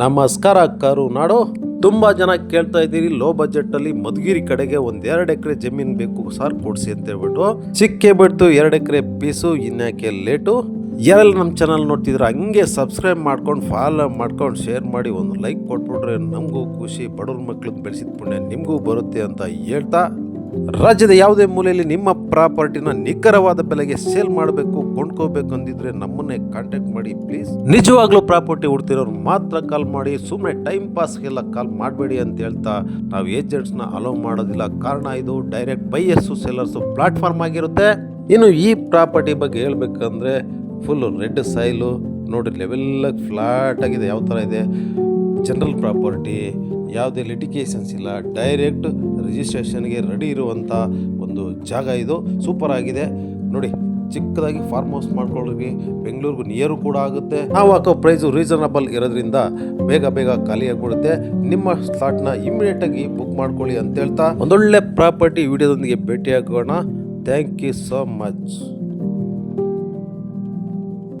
ನಮಸ್ಕಾರ ಕರುನಾಡು ತುಂಬಾ ಜನ ಕೇಳ್ತಾ ಇದ್ದೀರಿ. ಲೋ ಬಜೆಟ್ ಅಲ್ಲಿ ಮಧುಗಿರಿ ಕಡೆಗೆ ಒಂದ್ ಎರಡ್ ಎಕರೆ ಜಮೀನ್ ಬೇಕು ಸರ್ ಕೊಡಿಸಿ ಅಂತ ಹೇಳ್ಬಿಟ್ಟು ಸಿಕ್ಕೇ ಬಿಡ್ತು. ಎರಡು ಎಕರೆ ಪೀಸು ಇನ್ಯಾಕೆ ಲೇಟು? ಯಾರೆಲ್ಲ ನಮ್ಮ ಚಾನಲ್ ನೋಡ್ತಿದ್ರೆ ಹಂಗೆ ಸಬ್ಸ್ಕ್ರೈಬ್ ಮಾಡ್ಕೊಂಡು ಫಾಲೋ ಮಾಡ್ಕೊಂಡು ಶೇರ್ ಮಾಡಿ, ಒಂದು ಲೈಕ್ ಕೊಟ್ಬಿಟ್ರೆ ನಮಗೂ ಖುಷಿ. ಬಡವ್ರ ಮಕ್ಳಿಗೆ ಬೆಳೆಸಿದ ಪುಣ್ಯ ನಿಮಗೂ ಬರುತ್ತೆ ಅಂತ ಹೇಳ್ತಾ ರಾಜ್ಯದ ಯಾವುದೇ ಮೂಲೆಯಲ್ಲಿ ನಿಮ್ಮ ಪ್ರಾಪರ್ಟಿನ ನಿಖರವಾದ ಬೆಲೆಗೆ ಸೇಲ್ ಮಾಡಬೇಕು, ಕೊಂಡ್ಕೋಬೇಕು ಅಂದಿದ್ರೆ ನಮ್ಮನ್ನೇ ಕಾಂಟ್ಯಾಕ್ಟ್ ಮಾಡಿ ಪ್ಲೀಸ್ ನಿಜವಾಗ್ಲೂ ಪ್ರಾಪರ್ಟಿ ಹುಡ್ತಿರೋರು ಮಾತ್ರ ಕಾಲ್ ಮಾಡಿ ಸುಮ್ಮನೆ ಟೈಮ್ ಪಾಸ್ಗೆಲ್ಲ ಕಾಲ್ ಮಾಡಬೇಡಿ ಅಂತ ಹೇಳ್ತಾ ನಾವು ಏಜೆಂಟ್ಸ್ನ ಅಲೋ ಮಾಡೋದಿಲ್ಲ. ಕಾರಣ ಇದು ಡೈರೆಕ್ಟ್ ಬೈಯರ್ಸು ಸೆಲ್ಲರ್ಸು ಪ್ಲಾಟ್ಫಾರ್ಮ್ ಆಗಿರುತ್ತೆ. ಇನ್ನು ಈ ಪ್ರಾಪರ್ಟಿ ಬಗ್ಗೆ ಹೇಳ್ಬೇಕಂದ್ರೆ ಫುಲ್ ರೆಡ್ ಸೈಲು ನೋಡಿ ಲೆವೆಲ್ಲಾಗಿ ಫ್ಲಾಟ್ ಆಗಿದೆ ಯಾವ ಥರ ಇದೆ? ಜನರಲ್ ಪ್ರಾಪರ್ಟಿ, ಯಾವುದೇ ಲಿಟಿಗೇಷನ್ಸ್ ಇಲ್ಲ ಡೈರೆಕ್ಟ್ ರಿಜಿಸ್ಟ್ರೇಷನ್ಗೆ ರೆಡಿ ಇರುವಂಥ ಒಂದು ಜಾಗ ಇದು. ಸೂಪರ್ ಆಗಿದೆ. ನೋಡಿ, ಚಿಕ್ಕದಾಗಿ ಫಾರ್ಮ್ ಹೌಸ್ ಮಾಡ್ಕೊಳ್ಳಿ ಬೆಂಗಳೂರಿಗೂ ನಿಯರು ಕೂಡ ಆಗುತ್ತೆ. ನಾವು ಹಾಕೋ ಪ್ರೈಸು ರೀಸನಬಲ್ ಇರೋದ್ರಿಂದ ಬೇಗ ಬೇಗ ಖಾಲಿಯಾಗಿಬಿಡುತ್ತೆ ನಿಮ್ಮ ಸ್ಲಾಟ್ನ ಇಮಿಡಿಯೇಟಾಗಿ ಬುಕ್ ಮಾಡ್ಕೊಳ್ಳಿ ಅಂತ ಹೇಳ್ತಾ, ಒಂದೊಳ್ಳೆ ಪ್ರಾಪರ್ಟಿ ವಿಡಿಯೋದೊಂದಿಗೆ ಭೇಟಿಯಾಗೋಣ. Thank you so much